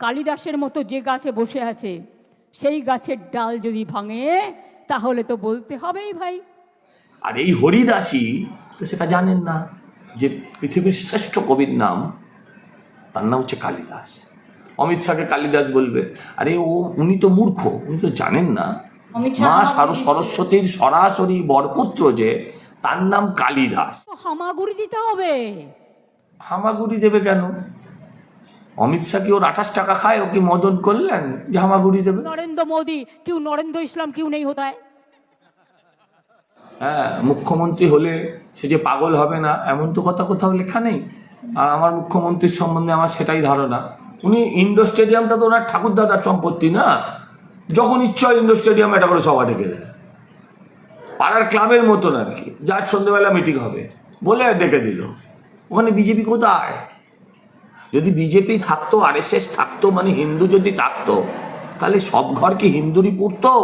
কালিদাসের মতো যে গাছে বসে আছে সেই গাছের ডাল যদি ভাঙে তাহলে তো বলতে হবেই ভাই। আর এই হরিদাসী তো সেটা জানেন না যে পৃথিবীর শ্রেষ্ঠ কবির নাম তার নাম হচ্ছে কালিদাস। অমিত শাহকে কালিদাস বলবে। আরে ও উনি তো মূর্খ উনি তো জানেন না। মা সার সরস্বতীর সরাসরি বরপুত্র যে তার নাম কালিদাস। তো হামাগুড়ি দিতে হবে। হামাগুড়ি দেবে কেন? অমিত শাহ কি ওর আঠাশ টাকা খায়? ও কি মদন করলেন যে হামাগুড়ি দেবে? নরেন্দ্র মোদী কেউ নরেন্দ্র ইসলাম কেউ নেই হতায় হ্যাঁ মুখ্যমন্ত্রী হলে সে যে পাগল হবে না এমন তো কথা কোথাও লেখা নেই। আর আমার মুখ্যমন্ত্রীর সম্বন্ধে আমার সেটাই ধারণা। উনি ইন্ডোর স্টেডিয়ামটা তো ওনার ঠাকুরদাদার সম্পত্তি না? যখন ইচ্ছা হয় ইন্ডোর স্টেডিয়াম এটা করে সভা ডেকে দেয়। পাড়ার ক্লাবের মতন আর কি। যার সন্ধ্যেবেলা মিটিং হবে বলে ডেকে দিল। ওখানে বিজেপি কোথায়? যদি বিজেপি থাকতো, আর এস থাকতো মানে হিন্দু যদি থাকতো, তাহলে সব ঘর কি হিন্দুরই পড়তো?